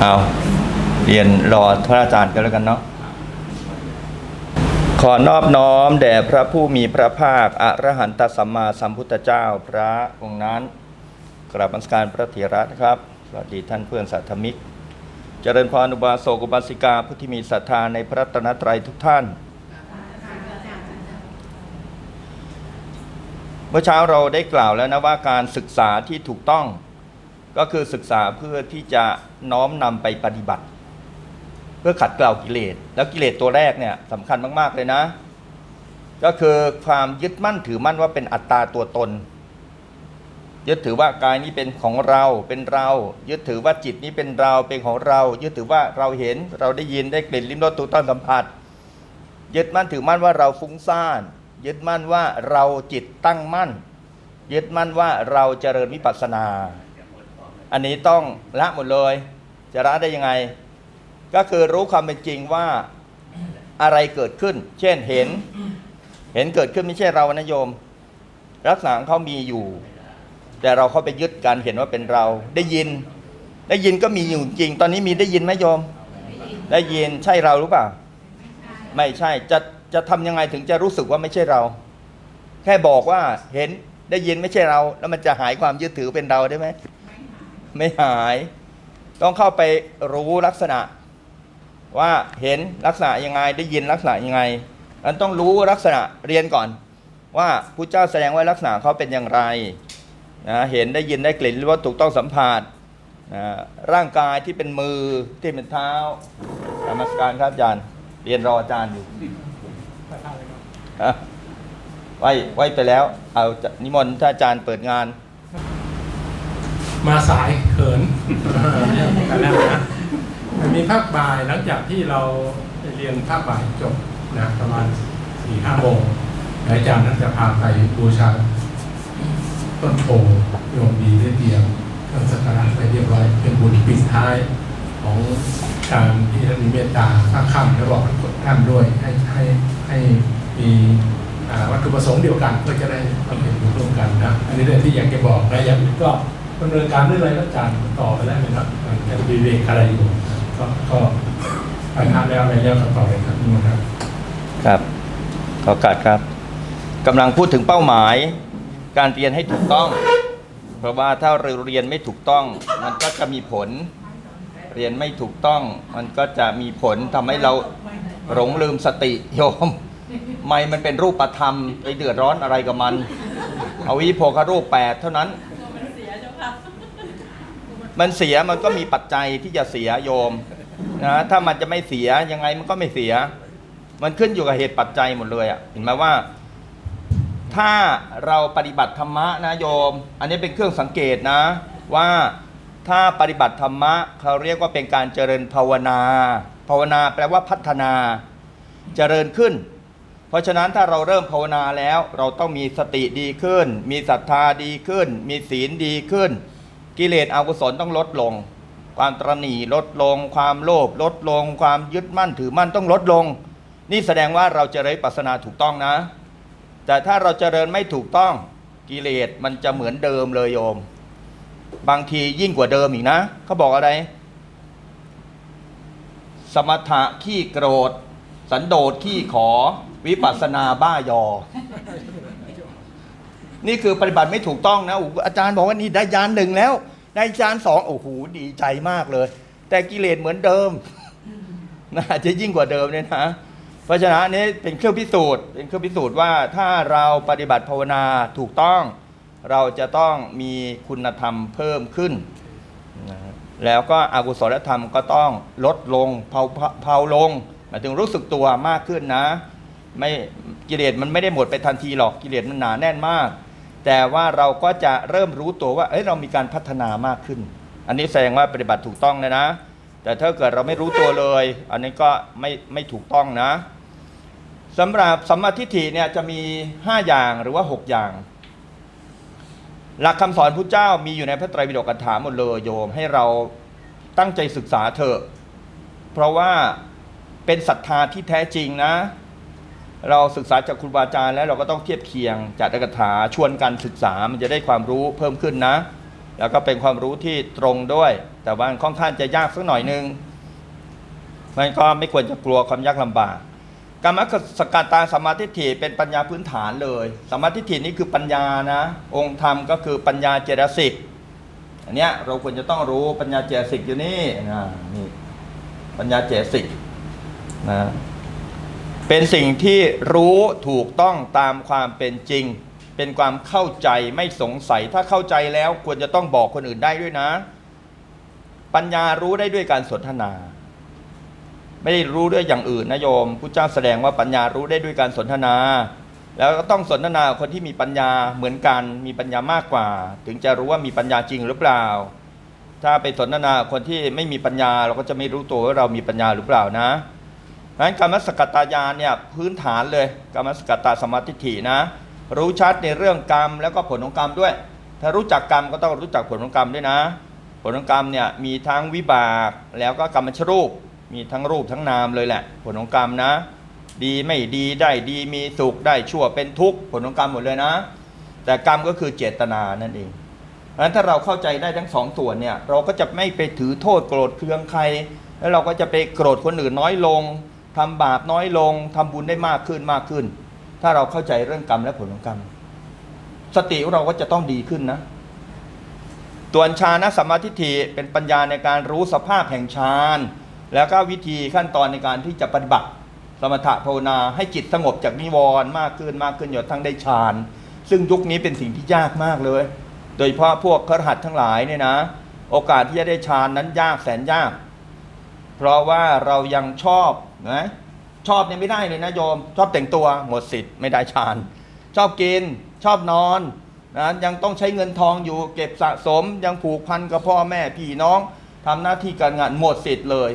เอาเรียนรอพระอาจารย์กันแล้วกันเนาะขอนอบน้อมแด่พระผู้มีพระภาคอรหันตสัมมาสัมพุทธเจ้าพระองค์นั้น กราบนมัสการพระเถระนะครับ สวัสดีท่านเพื่อนสัตมิก เจริญพรอุบาสกอุบาสิกาผู้ที่มีศรัทธาในพระตนตรัยทุกท่าน เมื่อเช้าเราได้กล่าวแล้วนะว่าการศึกษาที่ถูกต้อง ก็คือศึกษาเพื่อที่จะน้อมนำไปปฏิบัติ เพื่อขัดเกลากิเลส แล้วกิเลสตัวแรกเนี่ยสำคัญมาก ๆ เลยนะ ก็คือความยึดมั่นถือมั่นว่าเป็นอัตตาตัวตน ยึดถือว่ากายนี้เป็นของเราเป็นเรา ยึดถือว่าจิตนี้เป็นเราเป็นของเรา ยึดถือว่าเราเห็นเราได้ยินได้กลิ่นลิ้มรสตูต้อนสัมผัส ยึดมั่นถือมั่นว่าเราฟุ้งซ่านยึดมั่นว่าเราจิตตั้งมั่น ยึดมั่นว่าเราเจริญวิปัสสนา อันนี้ต้องละหมดเลย จะละได้ยังไง ก็คือรู้ความเป็นจริงว่าอะไรเกิดขึ้น เช่นเห็น เห็นเกิดขึ้นไม่ใช่เรานะโยมลักษณะของเขามีอยู่ แต่เราเข้าไปยึดกันเห็นว่าเป็นเรา ได้ยิน ได้ยินก็มีอยู่จริง ตอนนี้มีได้ยินไหมโยม ได้ยินใช่เราหรือเปล่า ไม่ใช่ จะจะทำยังไงถึงจะรู้สึกว่าไม่ใช่เรา แค่บอกว่าเห็นได้ยินไม่ใช่เรา แล้วมันจะหายความยึดถือเป็นเราได้ไหม ไม่หาย ต้องเข้าไปรู้ลักษณะ ว่าเห็นลักษณะยังไงได้ยินลักษณะยังไงมันต้องรู้ลักษณะเรียนก่อน ว่าพุทธเจ้าแสดงไว้ลักษณะเขาเป็นอย่างไรนะเห็นได้ยินได้กลิ่นหรือว่าถูกต้องสัมผัสนะร่างกายที่เป็นมือที่เป็นเท้านมัสการครับอาจารย์ เรียนรออาจารย์อยู่อะไว้ไว้ไปแล้ว เอานิมนต์ท่านอาจารย์เปิดงาน มาสายเขินกันแล้วนะมันมีภาคบ่ายหลังจากที่เราเรียนภาคบ่ายจบนะประมาณสี่ห้าโมงอาจารย์นั้นจะพาไปบูชาต้นโพโยมดีได้เตรียมเครื่องสักการะไปเรียบร้อยเป็นบุญปิดท้ายของการที่ท่านมีเมตตาข้าค่ำและบอกท่านด้วยให้ให้ให้มีวัตถุประสงค์เดียวกันเพื่อจะได้บำเพ็ญบุญร่วมกันนะอันนี้เรื่องที่อยากจะบอกและอย่างอื่นก็ ดำเนินการเรื่องอะไรก็จารย์ต่อไปได้ไหมครับมันจะมีเวกอะไรอยู่ ก็ก็ไปทาแล้วอะไรแล้วก็ต่อเลยครับนี่ครับ ครับขอโอกัดครับกำลังพูดถึงเป้าหมาย การเรียนให้ถูกต้อง เพราะว่าถ้าเราเรียนไม่ถูกต้อง มันก็จะมีผล เรียนไม่ถูกต้อง มันก็จะมีผลทำให้เราหลงลืมสติโยมไม่มันเป็นรูปธรรมไปเดือดร้อนอะไรกับมัน เอาวิโพครูปแปดเท่านั้น มันเสียมันก็มีปัจจัยที่จะเสียโยมนะถ้ามันจะไม่เสียยังไงมันก็ไม่เสีย มันขึ้นอยู่กับเหตุปัจจัยหมดเลยอะเห็นไหมว่า ถ้าเราปฏิบัติธรรมะนะโยม อันนี้เป็นเครื่องสังเกตนะ ว่าถ้าปฏิบัติธรรมะเขาเรียกว่าเป็นการเจริญภาวนา ภาวนาแปลว่าพัฒนา เจริญขึ้น เพราะฉะนั้นถ้าเราเริ่มภาวนาแล้ว เราต้องมีสติดีขึ้น มีศรัทธาดีขึ้น มีศีลดีขึ้น กิเลสอกุศลต้องลดลง ความตรณีลดลง ความโลภลดลง ความยึดมั่นถือมั่นต้องลดลง นี่แสดงว่าเราเจริญปัสนาถูกต้องนะ แต่ถ้าเราเจริญไม่ถูกต้องกิเลสมันจะเหมือนเดิมเลยโยม บางทียิ่งกว่าเดิมอีกนะเขาบอกอะไร สมถะขี้โกรธ สันโดษขี้ขอ วิปัสสนาบ้ายอ นี่คือปฏิบัติไม่ถูกต้องนะโอ้อาจารย์บอกว่านี่ได้ยานหนึ่งแล้ว ได้ยานสองโอ้โหดีใจมากเลย แต่กิเลสเหมือนเดิมน่าจะยิ่งกว่าเดิมเนี่ยนะเพราะฉะนั้นนนี้เป็นเครื่องพิสูจน์เป็นเครื่องพิสูจน์ว่าถ้าเราปฏิบัติภาวนาถูกต้อง เราจะต้องมีคุณธรรมเพิ่มขึ้นนะแล้วก็อกุศลธรรมก็ต้องลดลงเผาเผาลงหมายถึงรู้สึกตัวมากขึ้นนะ ไม่กิเลสมันไม่ได้หมดไปทันทีหรอกกิเลสมันหนาแน่นมาก แต่ว่าเราก็จะเริ่มรู้ตัวว่าเอ้ยเรามีการพัฒนามากขึ้น อันนี้แสดงว่าปฏิบัติถูกต้องนะนะ แต่ถ้าเกิดเราไม่รู้ตัวเลย อันนี้ก็ไม่ไม่ถูกต้องนะสำหรับสัมมาทิฏฐิเนี่ยจะมี 5 อย่างหรือว่า 6 อย่าง หลักคำสอนพุทธเจ้ามีอยู่ในพระไตรปิฎกอัฏฐาหมดเลยโยมให้เราตั้งใจศึกษาเถอะเพราะว่าเป็นศรัทธาที่แท้จริงนะ เราศึกษาจากครูบาอาจารย์แล้วเราก็ต้องเทียบเคียงจากอัตกถาชวนกันศึกษามันจะได้ความรู้เพิ่มขึ้นนะ แล้วก็เป็นความรู้ที่ตรงด้วย แต่ว่าค่อนข้างจะยากสักหน่อยนึงมันก็ไม่ควรจะกลัวความยากลำบากกรรมสกตาสมาธิฏฐิเป็นปัญญาพื้นฐานเลยสมาธิฏฐินี่คือปัญญานะ องค์ธรรมก็คือปัญญาเจตสิกอันเนี้ยเราควรจะต้องรู้ปัญญาเจตสิกอยู่นี่นะนี่ปัญญาเจตสิกนะ เป็นสิ่งที่รู้ถูกต้องตามความเป็นจริง เป็นความเข้าใจไม่สงสัย ถ้าเข้าใจแล้วควรจะต้องบอกคนอื่นได้ด้วยนะ ปัญญารู้ได้ด้วยการสนทนา ไม่ได้รู้ด้วยอย่างอื่นนะโยมพุทธเจ้าแสดงว่าปัญญารู้ได้ด้วยการสนทนา แล้วก็ต้องสนทนาคนที่มีปัญญาเหมือนกัน มีปัญญามากกว่า ถึงจะรู้ว่ามีปัญญาจริงหรือเปล่า ถ้าไปสนทนาคนที่ไม่มีปัญญาเราก็จะไม่รู้ตัวว่าเรามีปัญญาหรือเปล่านะ งั้นกรรมสกตายานเนี่ยพื้นฐานเลยกรรมสกตาสมาธิฏฐินะ รู้ชัดในเรื่องกรรมแล้วก็ผลของกรรมด้วย ถ้ารู้จักกรรมก็ต้องรู้จักผลของกรรมด้วยนะ ผลของกรรมเนี่ยมีทั้งวิบากแล้วก็กรรมชรูป มีทั้งรูปทั้งนามเลยแหละ ผลของกรรมนะ ดีไม่ดีได้ดีมีสุขได้ชั่วเป็นทุกข์ผลของกรรมหมดเลยนะ แต่กรรมก็คือเจตนานั่นเองเพราะฉะนั้นถ้าเราเข้าใจได้ทั้งสองส่วนเนี่ยเราก็จะไม่ไปถือโทษโกรธเคืองใคร แล้วเราก็จะไปโกรธคนอื่นน้อยลง ทำบาปน้อยลงทำบุญได้มากขึ้นมากขึ้น ถ้าเราเข้าใจเรื่องกรรมและผลของกรรม สติของเราก็จะต้องดีขึ้นนะตัวญาณสัมมาทิฏฐิเป็นปัญญาในการรู้สภาพแห่งฌานแล้วก็วิธีขั้นตอนในการที่จะปฏิบัติสมถะภาวนาให้จิตสงบจากนิวรณ์มากขึ้นมากขึ้นจนทั้งได้ฌานซึ่งยุคนี้เป็นสิ่งที่ยากมากเลย โดยเฉพาะพวกครหัสทั้งหลายเนี่ยนะ โอกาสที่จะได้ฌานนั้นยากแสนยาก เพราะว่าเรายังชอบนะชอบเนี่ยไม่ได้เลยนะโยม ชอบแต่งตัวหมดสิทธิ์ไม่ได้ฌาน ชอบกินชอบนอนนะยังต้องใช้เงินทองอยู่เก็บสะสม ยังผูกพันกับพ่อแม่พี่น้องทำหน้าที่การงานหมดสิทธิ์เลย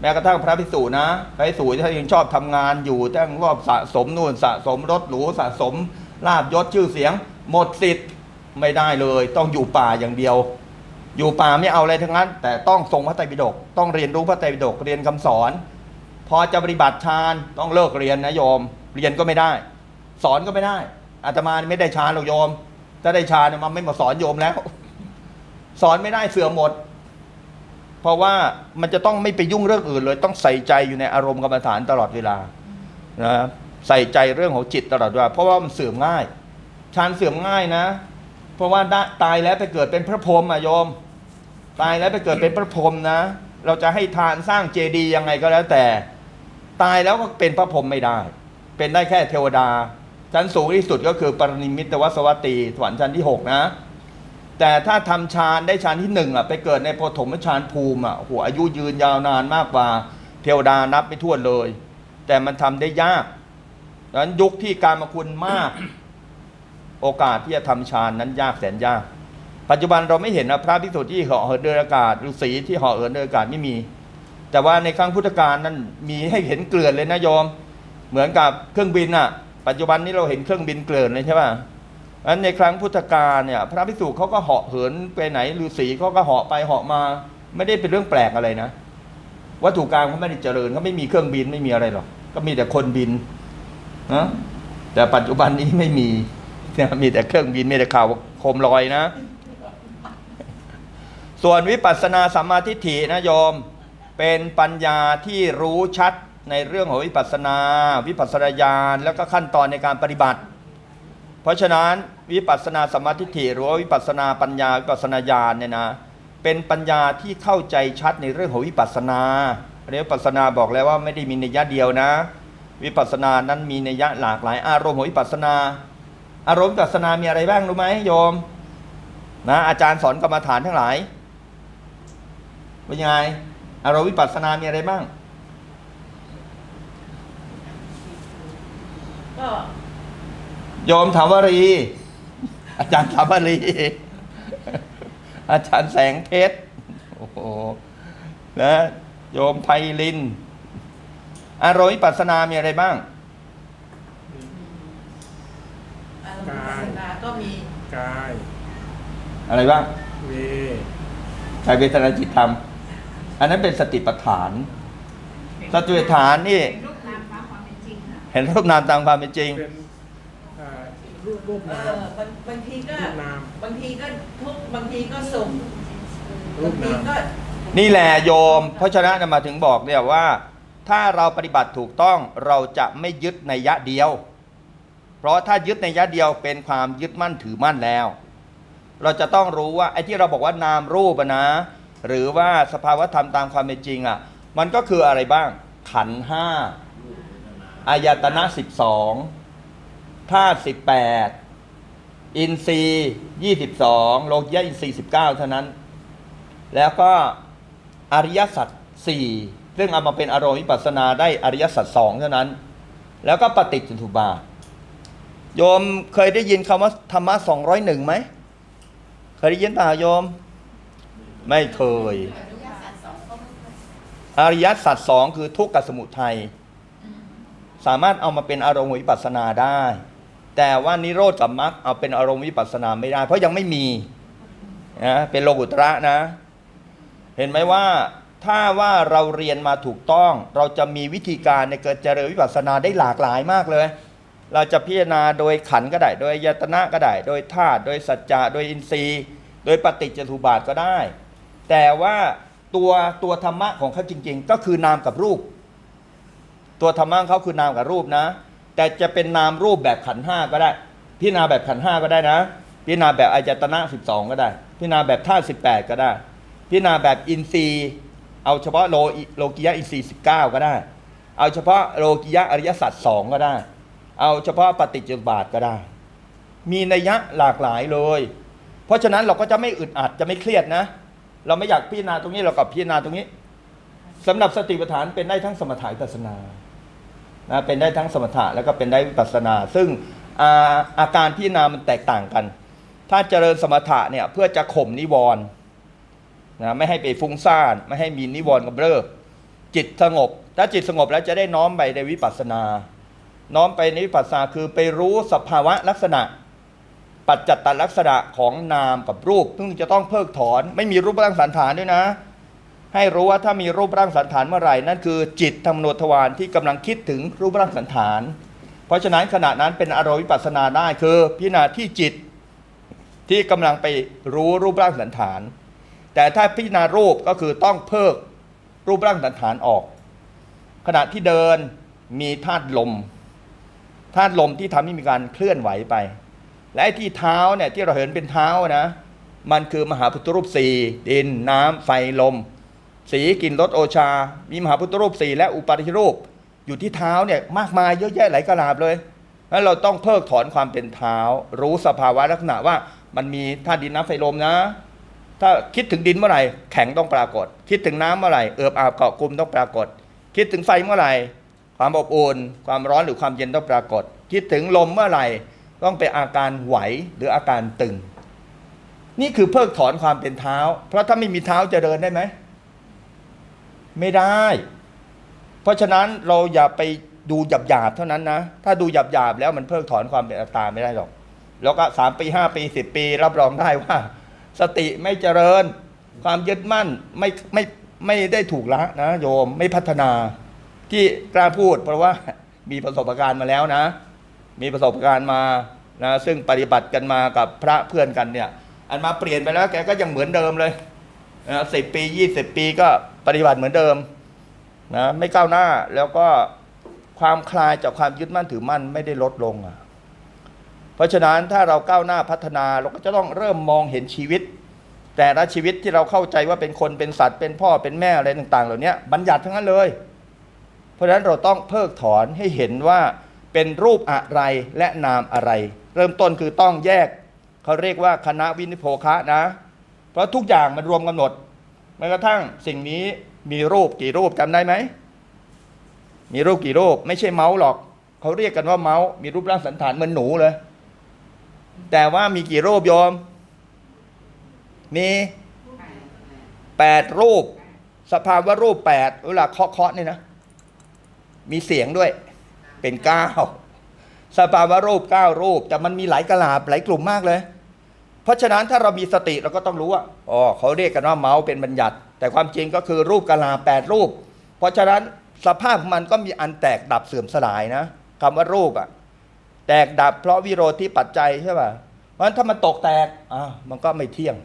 แม้กระทั่งพระภิกษุนะพระภิกษุถ้ายังชอบทำงานอยู่แต่งรอบสะสมนู่นสะสมรถหรูสะสมลาบยศชื่อเสียง หมดสิทธิ์ไม่ได้เลย ต้องอยู่ป่าอย่างเดียว อยู่ป่าไม่เอาอะไรทั้งนั้น แต่ต้องทรงพระไตรปิฎกต้องเรียนรู้พระไตรปิฎกเรียนคำสอน พอจะปฏิบัติฌานต้องเลิกเรียนนะโยม เรียนก็ไม่ได้ สอนก็ไม่ได้อาตมาไม่ได้ฌานหรอกโยมถ้าได้ฌานมันไม่มาสอนโยมแล้ว สอนไม่ได้เสื่อมหมด เพราะว่ามันจะต้องไม่ไปยุ่งเรื่องอื่นเลย ต้องใส่ใจอยู่ในอารมณ์กรรมฐานตลอดเวลานะใส่ใจเรื่องของจิตตลอดเวลาเพราะว่ามันเสื่อมง่ายฌานเสื่อมง่ายนะ เพราะว่าตายแล้วไปเกิดเป็นพระพรหมอะโยม ตายแล้วไปเกิดเป็นพระพรหมนะ เราจะให้ทานสร้างเจดีย์ยังไงก็แล้วแต่ ตายแล้วก็เป็นพระพรหมไม่ได้ เป็นได้แค่เทวดา ชั้นสูงที่สุดก็คือปรนิมิตวสวัตตีสวรรค์ชั้นที่หกนะ แต่ถ้าทำฌานได้ฌานที่หนึ่งอะไปเกิดในปฐมฌานภูมิอะโอ้โหอายุยืนยาวนานมากกว่าเทวดานับไม่ถ้วนเลย แต่มันทำได้ยากดังนั้นยุคที่การมาคุณมาก โอกาสที่จะทำฌานนั้นยากแสนยาก ปัจจุบันเราไม่เห็นนะพระภิกษุที่เหาะเหินเดินอากาศฤาษีที่เหาะเหินเดินอากาศไม่มี แต่ว่าในครั้งพุทธกาลนั้นมีให้เห็นเกลื่อนเลยนะโยม เหมือนกับเครื่องบินอะ ปัจจุบันนี้เราเห็นเครื่องบินเกลื่อนเลยใช่ป่ะอันในครั้งพุทธกาลเนี่ย พระภิกษุเขาก็เหาะเหินไปไหนฤาษีเขาก็เหาะไปเหาะมา ไม่ได้เป็นเรื่องแปลกอะไรนะวัตถุกรรมเขาไม่ได้เจริญเขาไม่มีเครื่องบินไม่มีอะไรหรอกก็มีแต่คนบินนะแต่ปัจจุบันนี้ไม่มี เนี่ยมีแต่เครื่องบินมีแต่ข่าวโคมลอยนะ ส่วนวิปัสสนาสัมมาทิฏฐินะโยม เป็นปัญญาที่รู้ชัดในเรื่องของวิปัสสนา วิปัสสนาญาณแล้วก็ขั้นตอนในการปฏิบัติ เพราะฉะนั้นวิปัสสนาสัมมาทิฏฐิหรือวิปัสสนาปัญญาวิปัสสนาญาณเนี่ยนะเป็นปัญญาที่เข้าใจชัดในเรื่องของวิปัสสนาเรียกวิปัสสนาบอกแล้วว่าไม่ได้มีในยะเดียวนะ วิปัสสนานั้นมีในยยะหลากหลายอารมณ์ของวิปัสสนา อารมณ์วิปัสสนามีอะไรบ้างรู้ไหมโยม นะอาจารย์สอนกรรมฐานทั้งหลายเป็นยังไงอารมณ์วิปัสสนามีอะไรบ้าง ก็โยมถามวรี อาจารย์ถามวรี อาจารย์แสงเพชรโอ้โหนะโยมไพลิน อารมณ์วิปัสสนามีอะไรบ้าง อารมณ์วิปัสสนาก็มีกายอะไรบ้างเวกายเวทนาจิตธรรม อันนั้นเป็นสติปัฏฐาน สติปัฏฐานนี่รูปนามตามความเป็นจริงค่ะเห็นรูปนามตามความเป็นจริง เป็นอ่ารูปรูปเอนาอมบางบางทีก็รูปนาม บางทีก็ทุกข์บางทีก็สุขรูบางปทีนามก็นี่แหละโยม เพราะฉะนั้นมาถึงบอกเนี่ยว่า ถ้าเราปฏิบัติถูกต้องเราจะไม่ยึดในยะเดียว เพราะถ้ายึดในยะเดียวเป็นความยึดมั่นถือมั่นแล้ว เราจะต้องรู้ว่าไอ้ที่เราบอกว่านามรูปนะ หรือว่าสภาวธรรมตามความเป็นจริงอะ มันก็คืออะไรบ้าง ขันห้าอายตนะสิบสองธาตุสิบแปดอินทรีย์ยี่สิบสองโลกยะอินทรีย์สิบเก้าเท่านั้น แล้วก็อริยสัจสี่ซึ่งเอามาเป็นอารมณ์วิปัสสนาได้อริยสัจสองเท่านั้น แล้วก็ปฏิจจสุบาท โยมเคยได้ยินคำว่าธรรมะสองร้อยหนึ่งไหม เคยได้ยินเปล่าโยม ไม่เคย อริยสัจสองคือทุกขกับสมุทัยสามารถเอามาเป็นอารมณ์วิปัสสนาได้ แต่ว่านิโรธกับมรรคเอาเป็นอารมณ์วิปัสสนาไม่ได้ เพราะยังไม่มีนะเป็นโลกุตระนะ เห็นไหมว่าถ้าว่าเราเรียนมาถูกต้อง เราจะมีวิธีการในการเจริญวิปัสสนาได้หลากหลายมากเลย เราจะพิจารณาโดยขันก็ได้ โดยยตนะก็ได้ โดยธาตุโดยสัจจะโดยอินทรีย์ โดยปฏิจจสุบาทก็ได้ แต่ว่าตัวตัวธรรมะของเขาจริง ๆ ก็คือนามกับรูป ตัวธรรมะเขาคือนามกับรูปนะ แต่จะเป็นนามรูปแบบขันห้าก็ได้ พิจารณาแบบขันห้าก็ได้นะ พิจารณาแบบอายตนะสิบสองก็ได้ พิจารณาแบบธาตุสิบแปดก็ได้ พิจารณาแบบอินทรีย์ เอาเฉพาะโลโลกิยะอินทรีย์สิบเก้าก็ได้ เอาเฉพาะโลกิยะอริยสัจสองก็ได้ เอาเฉพาะปฏิจจบาทก็ได้ มีนัยยะหลากหลายเลย เพราะฉะนั้นเราก็จะไม่อึดอัดจะไม่เครียดนะ เราไม่อยากพิจารณาตรงนี้เราก็พิจารณาตรงนี้สำหรับสติปัฏฐานเป็นได้ทั้งสมถะปัสนานะเป็นได้ทั้งสมถะแล้วก็เป็นได้วิปัสนา ซึ่งอาอาการพิจารณามันแตกต่างกัน ถ้าเจริญสมถะเนี่ยเพื่อจะข่มนิวรณ์นะไม่ให้ไปฟุ้งซ่านไม่ให้มีนิวรณ์กำเริบจิตสงบ ถ้าจิตสงบแล้วจะได้น้อมไปในวิปัสสนา น้อมไปนวิปัสสนาคือไปรู้สภาวะลักษณะ ปัจจัตตลักษณะของนามกับรูป ซึ่งจะต้องเพิกถอน ไม่มีรูปร่างสันฐานด้วยนะ ให้รู้ว่าถ้ามีรูปร่างสันฐานเมื่อไหร่นั่นคือจิตธรรมโนทวารที่กำลังคิดถึงรูปร่างสันฐาน เพราะฉะนั้นขณะนั้นเป็นอารมณ์วิปัสสนาได้คือพิจารณาที่จิตที่กำลังไปรู้รูปร่างสันฐาน แต่ถ้าพิจารณารูปก็คือต้องเพิกรูปร่างสันฐานออก ขณะที่เดินมีธาตุลม ธาตุลมที่ทำให้มีการเคลื่อนไหวไป และไอ้ที่เท้าเนี่ยที่เราเห็นเป็นเท้านะ มันคือมหาพุทธรูปสี่ดินน้ำไฟลม สีกลิ่นรสโอชา มีมหาพุทธรูปสี่และอุปาทิรูป อยู่ที่เท้าเนี่ยมากมายเยอะแยะหลายกระลาบเลยแล้วเราต้องเพิกถอนความเป็นเท้า รู้สภาวะลักษณะว่ามันมีธาตุดินน้ำไฟลมนะ ถ้าคิดถึงดินเมื่อไหร่แข็งต้องปรากฏ คิดถึงน้ำเมื่อไหร่เอิบอาบเกาะกลุ่มต้องปรากฏ คิดถึงไฟเมื่อไหร่ ความอบอุ่นความร้อนหรือความเย็นต้องปรากฏ คิดถึงลมเมื่อไหร่ต้องเป็นอาการไหวหรืออาการตึง นี่คือเพิกถอนความเป็นเท้า เพราะถ้าไม่มีเท้าจะเดินได้ไหม ไม่ได้ เพราะฉะนั้นเราอย่าไปดูหยาบหยาบเท่านั้นนะ ถ้าดูหยาบหยาบแล้วมันเพิกถอนความเป็นอัตตาไม่ได้หรอก แล้วก็สามปีห้าปีสิบปี รับรองได้ว่า สติไม่เจริญ ความยึดมั่นไม่ไม่ไม่ได้ถูกละนะโยมไม่พัฒนา ที่กล้าพูด เพราะว่ามีประสบการณ์มาแล้วนะ มีประสบการณ์มานะซึ่งปฏิบัติกันมากับพระเพื่อนกันเนี่ย อันมาเปลี่ยนไปแล้วแกก็ยังเหมือนเดิมเลยนะสิบปียี่สิบปีก็ปฏิบัติเหมือนเดิมนะไม่ก้าวหน้าแล้วก็ความคลายจากความยึดมั่นถือมั่นไม่ได้ลดลงอะเพราะฉะนั้นถ้าเราก้าวหน้าพัฒนาเราก็จะต้องเริ่มมองเห็นชีวิต แต่ละชีวิตที่เราเข้าใจว่าเป็นคนเป็นสัตว์เป็นพ่อเป็นแม่อะไรต่าง ๆ เหล่านี้บัญญัติทั้งนั้นเลย เพราะฉะนั้นเราต้องเพิกถอนให้เห็นว่าเป็นรูปอะไรและนามอะไร เริ่มต้นคือต้องแยกเขาเรียกว่าคณะวินิโพคะนะ เพราะทุกอย่างมันรวมกันหมดแม้กระทั่งสิ่งนี้มีรูปกี่รูปจำได้ไหมมีรูปกี่รูปไม่ใช่เมาส์หรอกเขาเรียกกันว่าเมาส์มีรูปร่างสันฐานเหมือนหนูเลย แต่ว่ามีกี่รูปโยม มีแปดรูป สภาวะรูปแปดเวลาเคาะเคาะนี่นะ มีเสียงด้วย เป็นเก้าสภาวะรูปเก้ารูป แต่มันมีหลายกะลาบหลายกลุ่มมากเลย เพราะฉะนั้นถ้าเรามีสติเราก็ต้องรู้ว่าอ๋อเขาเรียกกันว่าเมาส์เป็นบัญญัติ แต่ความจริงก็คือรูปกะลาแปดรูป เพราะฉะนั้นสภาพของมันก็มีอันแตกดับเสื่อมสลายนะคำว่ารูปอะแตกดับเพราะวิโรธที่ปัจจัยใช่ป่ะเพราะฉะนั้นถ้ามันตกแตกอะมันก็ไม่เที่ยง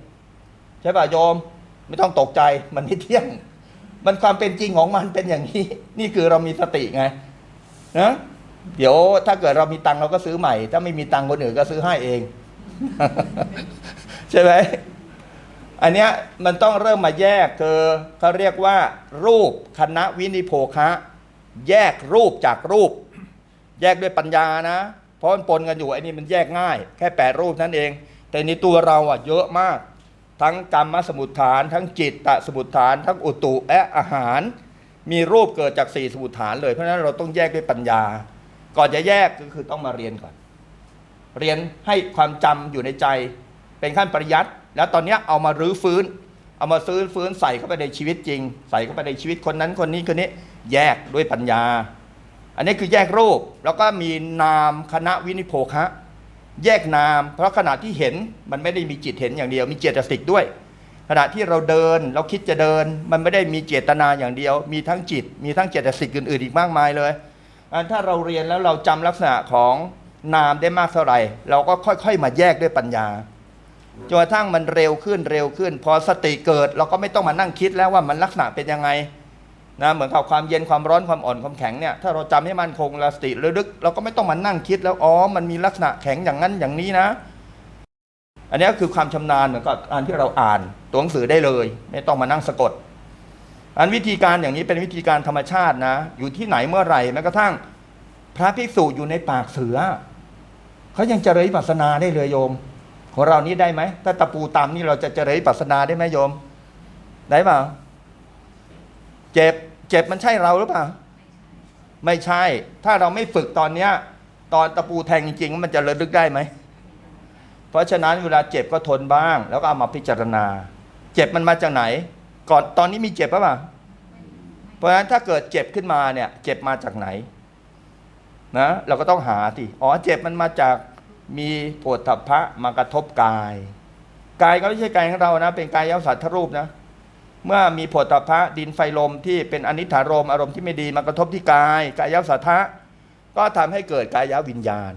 ใช่ป่ะโยม ไม่ต้องตกใจมันไม่เที่ยง มันความเป็นจริงของมันเป็นอย่างนี้ นี่คือเรามีสติไงนะเดี๋ยวถ้าเกิดเรามีตังเราก็ซื้อใหม่ ถ้าไม่มีตังค์คนอื่นก็ซื้อให้เอง ใช่ไหมอันเนี้ยมันต้องเริ่มมาแยกคือเขาเรียกว่า รูปคณะวินิโพคะ แยกรูปจากรูป แยกด้วยปัญญานะ เพราะมันปนกันอยู่ไอ้นี่มันแยกง่าย แค่แปดรูปนั่นเอง แต่ในตัวเราอะเยอะมาก ทั้งกรรมสมุทฐาน ทั้งจิตตสมุทฐาน ทั้งอุตุและอาหาร มีรูปเกิดจากสี่สมุทฐานเลยเพราะฉะนั้นเราต้องแยกด้วยปัญญา ก่อนจะแยกก็คือต้องมาเรียนก่อน เรียนให้ความจำอยู่ในใจ เป็นขั้นปริยัติแล้วตอนนี้เอามารื้อฟื้น เอามาซื้อฟื้นใส่เข้าไปในชีวิตจริง ใส่เข้าไปในชีวิตคนนั้นคนนี้คนนี้แยกด้วยปัญญา อันนี้คือแยกรูปแล้วก็มีนามคณะวินิโพคะ แยกนาม เพราะขณะที่เห็นมันไม่ได้มีจิตเห็นอย่างเดียว มีเจตสิกด้วย ขณะที่เราเดินเราคิดจะเดิน มันไม่ได้มีเจตนาอย่างเดียว มีทั้งจิต มีทั้งเจตสิกอื่นๆอีกมากมายเลยอันถ้าเราเรียนแล้วเราจำลักษณะของนามได้มากเท่าไหร่ เราก็ค่อยๆ มาแยกด้วยปัญญาจนกระทั่งมันเร็วขึ้นเร็วขึ้น พอสติเกิด เราก็ไม่ต้องมานั่งคิดแล้วว่ามันลักษณะเป็นยังไง นะเหมือนกับความเย็นความร้อนความอ่อนความแข็งเนี่ยถ้าเราจำให้มันคงเราสติระลึก เราก็ไม่ต้องมานั่งคิดแล้วอ๋อมันมีลักษณะแข็งอย่างนั้นอย่างนี้นะ อันนี้ก็คือความชำนาญเหมือนกับการที่เราอ่านตัวหนังสือได้เลย ไม่ต้องมานั่งสะกด อันวิธีการอย่างนี้เป็นวิธีการธรรมชาตินะ อยู่ที่ไหนเมื่อไหร่แม้กระทั่งพระภิกษุอยู่ในปากเสือเขายังเจริญปัสนาได้เลยโยม ของเรานี่ได้ไหมถ้าตะปูตามนี่เราจะเจริญปัสสนาได้ไหมโยม ได้เปล่าเจ็บ เจ็บมันใช่เราหรือเปล่า ไม่ใช่ ถ้าเราไม่ฝึกตอนเนี้ย ตอนตะปูแทงจริงๆมันจะระลึกได้ไหม เพราะฉะนั้นเวลาเจ็บก็ทนบ้าง แล้วก็เอามาพิจารณา เจ็บมันมาจากไหน ก่อนตอนนี้มีเจ็บปะเปล่าเพราะฉะนั้นถ้าเกิดเจ็บขึ้นมาเนี่ยเจ็บมาจากไหนนะเราก็ต้องหาสิอ๋อเจ็บมันมาจากมีโผฏฐัพพะมากระทบกาย กายก็ไม่ใช่กายของเรานะ เป็นกายยสัตว์ทรูปนะ เมื่อมีผฏฐัพพะดินไฟลมที่เป็นอนิถารมอารมณ์ที่ไม่ดีมากระทบที่กายกายยสัทธะก็ทำให้เกิดกายวิญญาณ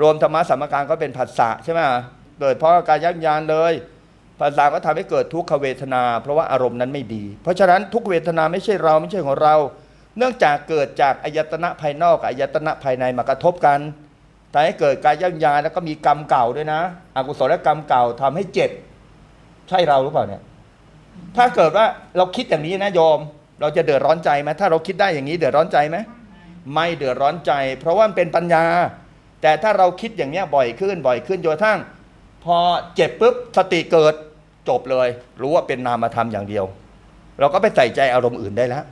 รวมธรรมะสมการก็เป็นผัสสะใช่ไหมเกิดเพราะกายวิญญาณเลยผัสสะก็ทำให้เกิดทุกขเวทนา เพราะว่าอารมณ์นั้นไม่ดี เพราะฉะนั้นทุกเวทนาไม่ใช่เราไม่ใช่ของเรา เนื่องจากเกิดจากอายตนะภายนอกกับอายตนะภายในมากระทบกันทำให้เกิดกายวิญญาณแล้วก็มีกรรมเก่าด้วยนะอกุศลกรรมเก่าทำให้เจ็บ ใช่เราหรือเปล่าเนี่ย ถ้าเกิดว่าเราคิดอย่างนี้นะโยม เราจะเดือดร้อนใจไหมถ้าเราคิดได้อย่างนี้เดือดร้อนใจไหมไม่เดือดร้อนใจ เพราะว่ามันเป็นปัญญา แต่ถ้าเราคิดอย่างนี้บ่อยขึ้นบ่อยขึ้นจนกระทั่ง พอเจ็บปุ๊บสติเกิดจบเลย รู้ว่าเป็นนามธรรมอย่างเดียว เราก็ไปใส่ใจอารมณ์อื่นได้แล้ว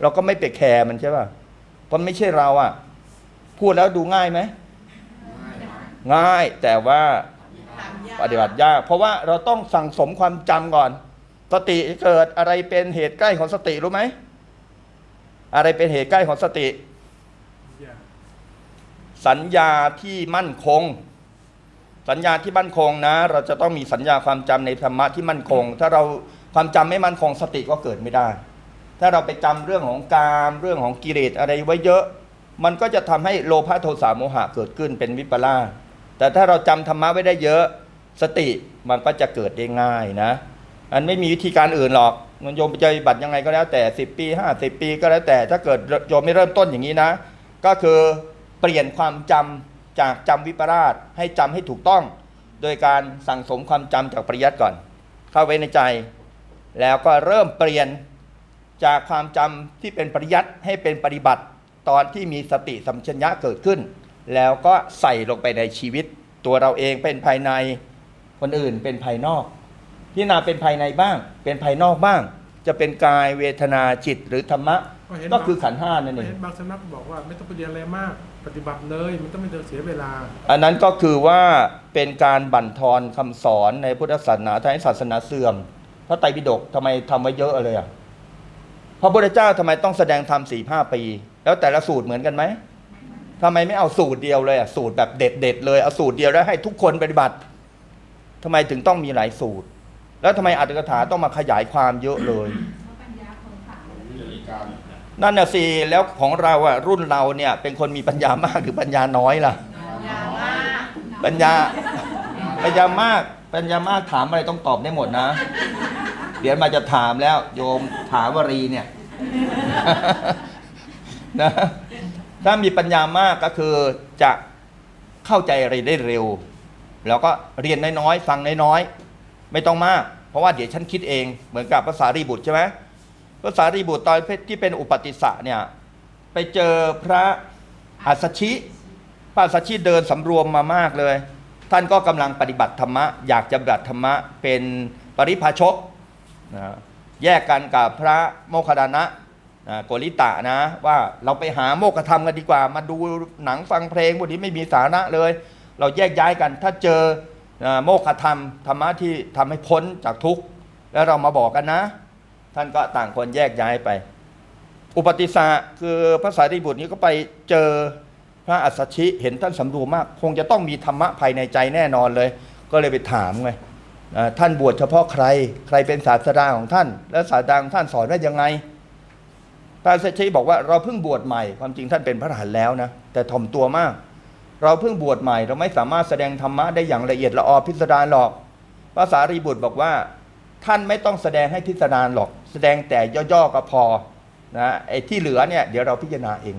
เราก็ไม่ไปแคร์มันใช่ป่ะเพราะไม่ใช่เราอะพูดแล้วดูง่ายไหมง่ายแต่ว่าปฏิบัติยาก เพราะว่าเราต้องสั่งสมความจำก่อน สติเกิดอะไรเป็นเหตุใกล้ของสติรู้ไหม อะไรเป็นเหตุใกล้ของสติ สัญญาที่มั่นคง สัญญาที่มั่นคงนะ เราจะต้องมีสัญญาความจำในธรรมะที่มั่นคง ถ้าเราความจำไม่มั่นคงสติก็เกิดไม่ได้ ถ้าเราไปจำเรื่องของกามเรื่องของกิเลสอะไรไว้เยอะ มันก็จะทำให้โลภะโทสะโมหะเกิดขึ้นเป็นวิปลาสแต่ถ้าเราจำธรรมะไว้ได้เยอะ สติมันก็จะเกิดได้ง่ายนะ อันไม่มีวิธีการอื่นหรอกมันโยมจะปฏิบัติยังไงก็แล้วแต่ 10 ปี 50 ปีก็แล้วแต่ถ้าเกิดโยมไม่เริ่มต้นอย่างนี้นะ ก็คือเปลี่ยนความจำจากจำวิปลาสให้จำให้ถูกต้อง โดยการสั่งสมความจำจากปริยัติก่อน เข้าไว้ในใจ แล้วก็เริ่มเปลี่ยนจากความจำที่เป็นปริยัติให้เป็นปฏิบัติ ตอนที่มีสติสัมชัญญะเกิดขึ้น แล้วก็ใส่ลงไปในชีวิต ตัวเราเองเป็นภายในคนอื่นเป็นภายนอก พิจารณาเป็นภายในบ้าง เป็นภายนอกบ้าง จะเป็นกายเวทนาจิตหรือธรรมะ ก็เห็น ก็คือขันธ์ห้านั่นเอง เห็นบางสำนักบอกว่าไม่ต้องไปเรียนอะไรมาก ปฏิบัติเลยมันต้องไม่เสียเวลา อันนั้นก็คือว่าเป็นการบั่นทอนคำสอนในพุทธศาสนาทำให้ศาสนาเสื่อม พระไตรปิฎกทำไมทำไว้เยอะเลยอะพระพุทธเจ้าทำไมต้องแสดงธรรมสี่ห้าปี แล้วแต่ละสูตรเหมือนกันไหมทำไมไม่เอาสูตรเดียวเลยอะสูตรแบบเด็ดเด็ดๆเลยเอาสูตรเดียวแล้วให้ทุกคนปฏิบัติทำไมถึงต้องมีหลายสูตร แล้วทำไมอัตถกถาต้องมาขยายความเยอะเลย นั่นน่ะสิแล้วของเราอะรุ่นเราเนี่ยเป็นคนมีปัญญามากหรือปัญญาน้อยล่ะยาวมากปัญญาปัญญามากปัญญามากถามอะไรต้องตอบได้หมดนะ เดี๋ยวมาจะถามแล้ว โยมถามวรีเนี่ยนะถ้ามีปัญญามากก็คือจะเข้าใจอะไรได้เร็ว แล้วก็เรียนน้อยๆฟังน้อยๆ ไม่ต้องมาก เพราะว่าเดี๋ยวฉันคิดเองเหมือนกับภาษารีบุตรใช่ไหมภาษารีบุตรตอนที่เป็นอุปติสสะเนี่ยไปเจอพระอัสชิพระอัสชิเดินสำรวมมามากเลย ท่านก็กำลังปฏิบัติธรรมะ อยากจะปฏิบัติธรรมะเป็นปริพาชกนะแยกกันกับพระโมคคัลลานะนะโกริตะนะว่าเราไปหาโมกขธรรมกันดีกว่า มาดูหนังฟังเพลงพวกนี้ไม่มีสาระเลย เราแยกย้ายกันถ้าเจอ โมกขธรรมธรรมะที่ทำให้พ้นจากทุกข์แล้วเรามาบอกกันนะ ท่านก็ต่างคนแยกย้ายไป อุปติสสะคือพระสารีบุตรนี้ก็ไปเจอพระอัสสชิเห็นท่านสำรวมมาก คงจะต้องมีธรรมะภายในใจแน่นอนเลย ก็เลยไปถามไงท่านบวชเฉพาะใคร ใครเป็นศาสดาของท่าน แล้วศาสดาของท่านสอนว่ายังไง พระอัสสชิบอกว่าเราเพิ่งบวชใหม่ ความจริงท่านเป็นพระอรหันต์แล้วนะแต่ถ่อมตัวมาก เราเพิ่งบวชใหม่ เราไม่สามารถแสดงธรรมะได้อย่างละเอียดละออพิสดารหรอกพระสารีบุตรบอกว่า ท่านไม่ต้องแสดงให้พิสดารหรอก แสดงแต่ย่อๆก็พอนะไอ้ที่เหลือเนี่ยเดี๋ยวเราพิจารณาเอง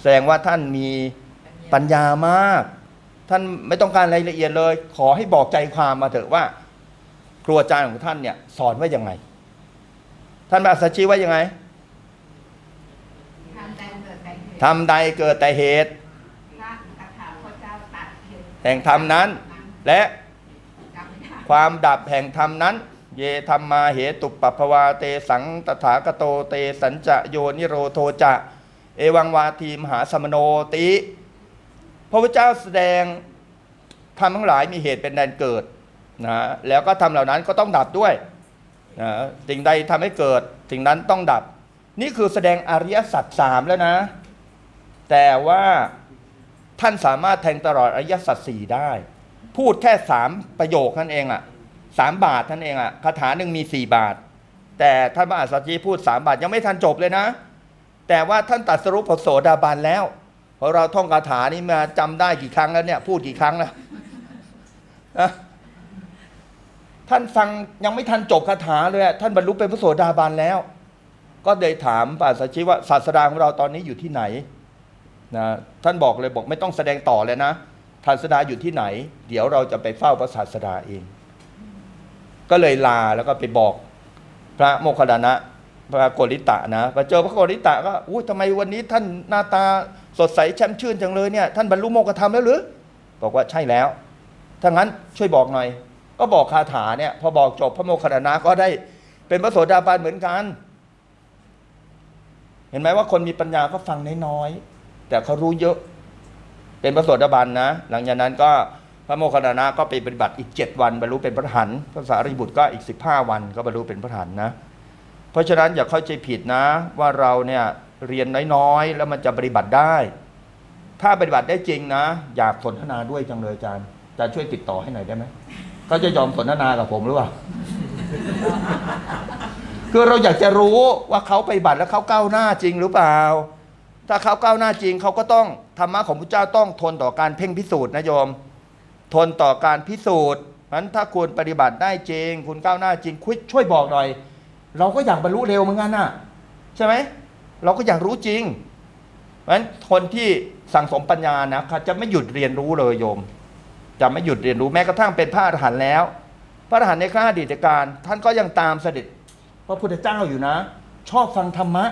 แสดงว่าท่านมีปัญญามาก ท่านไม่ต้องการรายละเอียดเลย ขอให้บอกใจความมาเถอะว่า ครูอาจารย์ของท่านเนี่ยสอนว่ายังไง ท่านพระอัสชิว่ายังไงทำใดเกิดแต่เหตุ พระตถาคตเจ้าตัดเหตุ แห่งธรรมนั้น และความดับแห่งธรรมนั้น เยธรรมมาเหตุปปภวาเตสังตถาคโตเตสัญจะโยนิโรโทจะ เอวังวาทีมหาสมโนติพระพุทธเจ้าแสดงธรรมทั้งหลายมีเหตุเป็นแดนเกิดนะแล้วก็ทำเหล่านั้นก็ต้องดับด้วยนะสิ่งใดทำให้เกิดสิ่งนั้นต้องดับ นี่คือแสดงอริยสัจสามแล้วนะ แต่ว่า ท่านสามารถแทงตลอดอริยสัจสี่ได้ พูดแค่สามประโยคนั่นเองอะสามบาทนั่นเองอะคาถาหนึ่งมีสี่บาท แต่ท่านพระอัสสชิพูดสามบาทยังไม่ทันจบเลยนะ แต่ว่าท่านตรัสรู้พระโสดาบันแล้วเพราะเราท่องคาถานี้มาจำได้กี่ครั้งแล้วเนี่ย พูดกี่ครั้งแล้วนะท่านฟังยังไม่ทันจบคาถาเลยท่านบรรลุเป็นพระโสดาบันแล้ว ก็เลยถามพระอัสสชิว่าศาสดาของเราตอนนี้อยู่ที่ไหน นะท่านบอกเลยบอกไม่ต้องแสดงต่อเลยนะศาสดาอยู่ที่ไหน เดี๋ยวเราจะไปเฝ้าพระศาสดาเอง ก็เลยลาแล้วก็ไปบอกพระโมคคัลลานะพระโกริตะนะพอเจอพระโกริตะก็อุ้ยทำไมวันนี้ท่านหน้าตาสดใสแช่มชื่นจังเลยเนี่ยท่านบรรลุโมกขธรรมแล้วหรือบอกว่าใช่แล้วถ้างั้นช่วยบอกหน่อย ก็บอกคาถาเนี่ยพอบอกจบพระโมคคัลลานะก็ได้เป็นพระโสดาบันเหมือนกัน เห็นไหมว่าคนมีปัญญาก็ฟังน้อยๆ แต่เขารู้เยอะ เป็นพระโสดาบันนะ หลังจากนั้นก็พระโมคคัลลานะก็ไปปฏิบัติอีกเจ็ดวันบรรลุเป็นพระหันพระสารีบุตรก็อีกสิบห้าวันก็บรรลุเป็นพระหันนะ เพราะฉะนั้นอย่าเข้าใจผิดนะ ว่าเราเนี่ยเรียนน้อยๆ แล้วมันจะปฏิบัติได้ ถ้าปฏิบัติได้จริงนะ อยากสนทนาด้วยจังเลยอาจารย์อาจารย์ช่วยติดต่อให้หน่อยได้ไหมเขาจะยอมสนทนากับผมหรือเปล่าคือเราอยากจะรู้ว่าเขาไปบัติแล้วเขาก้าวหน้าจริงหรือเปล่า ถ้าเขาก้าวหน้าจริงเขาก็ต้องธรรมะของพระเจ้าต้องทนต่อการเพ่งพิสูจน์นะโยม ทนต่อการพิสูจน์นั้นถ้าคุณปฏิบัติได้จริง คุณก้าวหน้าจริงคุยช่วยบอกหน่อย เราก็อยากบรรลุเร็วเหมือนกันน่ะใช่ไหมเราก็อยากรู้จริงเพราะฉะนั้นคนที่สั่งสมปัญญานะเขาจะไม่หยุดเรียนรู้เลยโยม จะไม่หยุดเรียนรู้แม้กระทั่งเป็นพระอรหันต์แล้ว พระอรหันต์ในครั้งอดีตการ ท่านก็ยังตามเสด็จพระพุทธเจ้าอยู่นะ ชอบฟังธรรมะ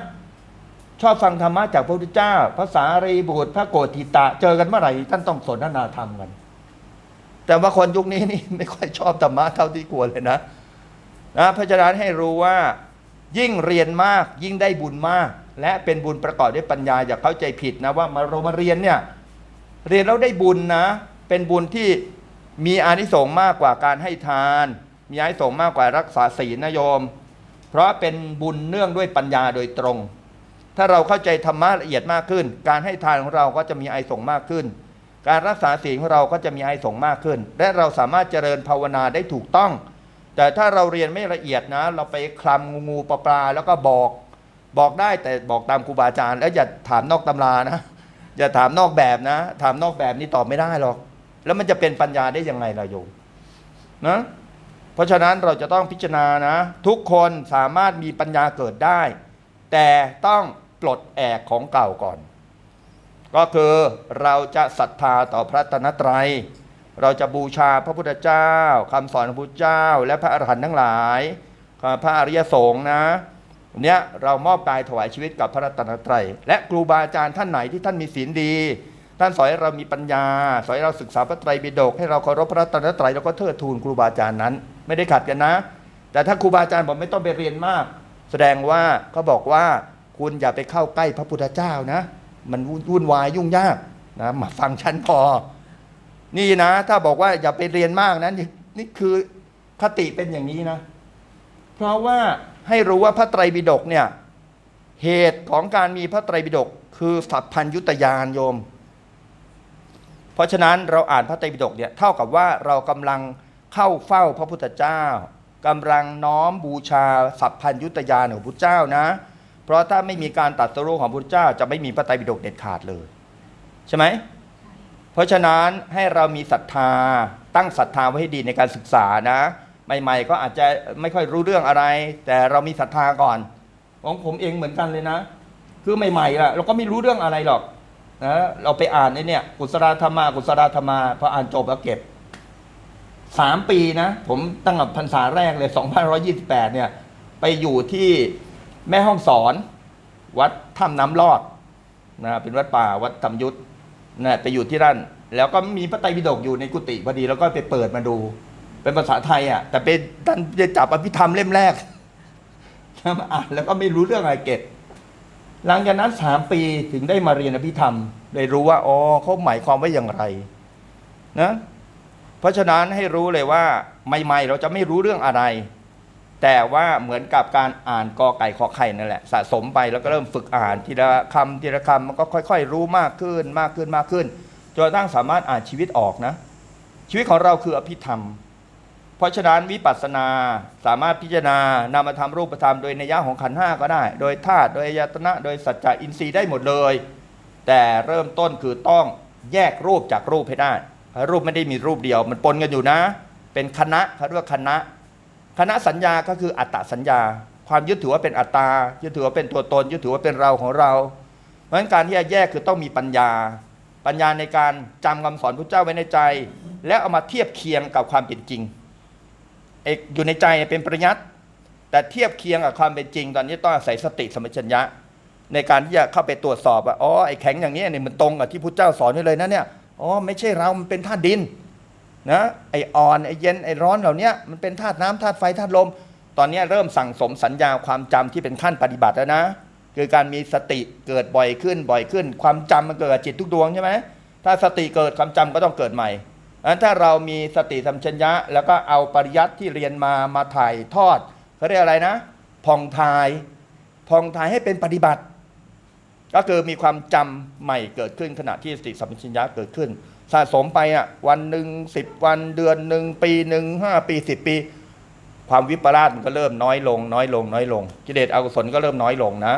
ชอบฟังธรรมะจากพระพุทธเจ้าพระสารีบุตรพระโกฏิตะ เจอกันเมื่อไหร่ท่านต้องสนทนาธรรมกัน แต่ว่าคนยุคนี้นี่ไม่ค่อยชอบธรรมะเท่าที่ควรเลยนะนะเพราะฉะนั้นให้รู้ว่า ยิ่งเรียนมากยิ่งได้บุญมาก และเป็นบุญประกอบด้วยปัญญาอย่าเข้าใจผิดนะว่ามาเรามาเรียนเนี่ยเรียนแล้วได้บุญนะ เป็นบุญที่มีอานิสงส์มากกว่าการให้ทาน มีอานิสงส์มากกว่ารักษาศีลนะโยม เพราะเป็นบุญเนื่องด้วยปัญญาโดยตรง ถ้าเราเข้าใจธรรมะละเอียดมากขึ้น การให้ทานของเราก็จะมีไอานิสงมากขึ้น การรักษาศีลของเราก็จะมีไอานิสงมากขึ้น และเราสามารถเจริญภาวนาได้ถูกต้อง แต่ถ้าเราเรียนไม่ละเอียดนะ เราไปคลำงูงูปลาปลาแล้วก็บอกบอกได้แต่บอกตามครูบาอาจารย์ แล้วอย่าถามนอกตำรานะอย่าถามนอกแบบนะ ถามนอกแบบนี่ตอบไม่ได้หรอก แล้วมันจะเป็นปัญญาได้ยังไงล่ะโยมนะเพราะฉะนั้นเราจะต้องพิจารณานะ ทุกคนสามารถมีปัญญาเกิดได้ แต่ต้อง ปลดแอกของเก่าก่อน ก็คือเราจะศรัทธาต่อพระตนตรัย เราจะบูชาพระพุทธเจ้าคำสอนของพระพุทธเจ้า และพระอรหันต์ทั้งหลาย พระอริยสงฆ์นะเนี้ยเรามอบกายถวายชีวิตกับพระรัตนตรัย และครูบาอาจารย์ท่านไหนที่ท่านมีศีลดี ท่านสอนให้เรามีปัญญา สอนให้เราศึกษาพระไตรปิฎกให้เราเคารพพระรัตนตรัยแล้วก็เทิดทูนครูบาอาจารย์นั้น ไม่ได้ขัดกันนะ แต่ถ้าครูบาอาจารย์บอกไม่ต้องไปเรียนมาก แสดงว่าเขาบอกว่า คุณอย่าไปเข้าใกล้พระพุทธเจ้านะ มันวุ่นวายยุ่งยากนะมาฟังฉันพอ นี่นะ ถ้าบอกว่าอย่าไปเรียนมากนะนนี่คือคติเป็นอย่างนี้นะ เพราะว่าให้รู้ว่าพระไตรปิฎกเนี่ยเหตุของการมีพระไตรปิฎกคือสัพพัญยุตยานโยม เพราะฉะนั้นเราอ่านพระไตรปิฎกเนี่ยเท่ากับว่าเรากำลังเข้าเฝ้าพระพุทธเจ้ากำลังน้อมบูชาสัพพัญยุตยานของพระพุทธเจ้านะ เพราะถ้าไม่มีการตัดสรู้ของพุทธเจ้าจะไม่มีพระไตรปิฎกเด็ดขาดเลย ใช่ไหม เพราะฉะนั้นให้เรามีศรัทธาตั้งศรัทธาไว้ให้ดีในการศึกษานะ ใหม่ ๆ ก็อาจจะไม่ค่อยรู้เรื่องอะไร แต่เรามีศรัทธาก่อน ของผมเองเหมือนกันเลยนะ คือใหม่ๆล่ะเราก็ไม่รู้เรื่องอะไรหรอกนะเราไปอ่านเนี่ยกุศลธรรมากุศลธรรมาพออ่านจบแล้วเก็บสามปีนะ ผมตั้งแต่พรรษาแรกเลย 2528 เนี่ย ไปอยู่ที่ แม่ห้องสอน วัดถ้ำน้ำลอดนะเป็นวัดป่าวัดธรรมยุทธนะไปอยู่ที่นั่น แล้วก็มีพระไตรปิฎกอยู่ในกุฏิพอดีแล้วก็ไปเปิดมาดู เป็นภาษาไทยอะ แต่เป็นดันจะจับอภิธรรมเล่มแรกมาอ่านแล้วก็ไม่รู้เรื่องอะไรเก็บหลังจากนั้นสามปีถึงได้มาเรียนอภิธรรมได้รู้ว่าอ๋อเขาหมายความว่าอย่างไรนะเพราะฉะนั้นให้รู้เลยว่าใหม่ๆ เราจะไม่รู้เรื่องอะไร แต่ว่าเหมือนกับการอ่านกอไก่ขอไข่นั่นแหละ สะสมไปแล้วก็เริ่มฝึกอ่านทีละคำทีละคำมันก็ค่อย ๆ รู้มากขึ้นมากขึ้นมากขึ้นจนกระทั่งสามารถอ่านชีวิตออกนะ ชีวิตของเราคืออภิธรรม เพราะฉะนั้นวิปัสสนาสามารถพิจารณานามธรรมรูปธรรมโดยนัยยะของขันห้าก็ได้ โดยธาตุโดยอายตนะ โดยสัจจะอินทรีย์ได้หมดเลย แต่เริ่มต้นคือต้องแยกรูปจากรูปให้ได้รูปไม่ได้มีรูปเดียว มันปนกันอยู่นะ เป็นคณะเขาเรียกว่าคณะ คณะสัญญาก็คืออัตตสัญญา ความยึดถือว่าเป็นอัตตายึดถือว่าเป็นตัวตน ยึดถือว่าเป็นเราของเรา เพราะฉะนั้นการที่จะแยกคือต้องมีปัญญา ปัญญาในการจำคำสอนพระเจ้าไว้ในใจ แล้วเอามาเทียบเคียงกับความเป็นจริงเอกอยู่ในใจเป็นปริยัติแต่เทียบเคียงกับความเป็นจริง ตอนนี้ต้องอาศัยสติสมปชัญญะ ในการที่จะเข้าไปตรวจสอบว่าอ๋อไอ้แข็งอย่างนี้เนี่ยมันตรงกับที่พุทธเจ้าสอนไว้เลยนะเนี่ยอ๋อไม่ใช่เรา มันเป็นธาตุดิน นะไออ่อนไอเย็นไอร้อนเหล่านี้มันเป็นธาตุน้ำธาตุไฟธาตุลม ตอนนี้เริ่มสั่งสมสัญญาความจำที่เป็นขั้นปฏิบัติแล้วนะ คือการมีสติเกิดบ่อยขึ้นบ่อยขึ้น ความจำมันเกิดกับจิตทุกดวงใช่ไหมถ้าสติเกิดความจำก็ต้องเกิดใหม่อันถ้าเรามีสติสัมชัญญะ แล้วก็เอาปริยัติที่เรียนมามาถ่ายทอดเขาเรียกอะไรนะผ่องทายผ่องทายให้เป็นปฏิบัติ ก็คือมีความจำใหม่เกิดขึ้นขณะที่สติสัมปชัญญะเกิดขึ้น สะสมไปอะวันหนึ่งสิบวันเดือนหนึ่งปีหนึ่งห้าปีสิบปี ความวิปลาสมันก็เริ่มน้อยลง น้อยลง น้อยลงกิเลสอกุศลก็เริ่มน้อยลงนะ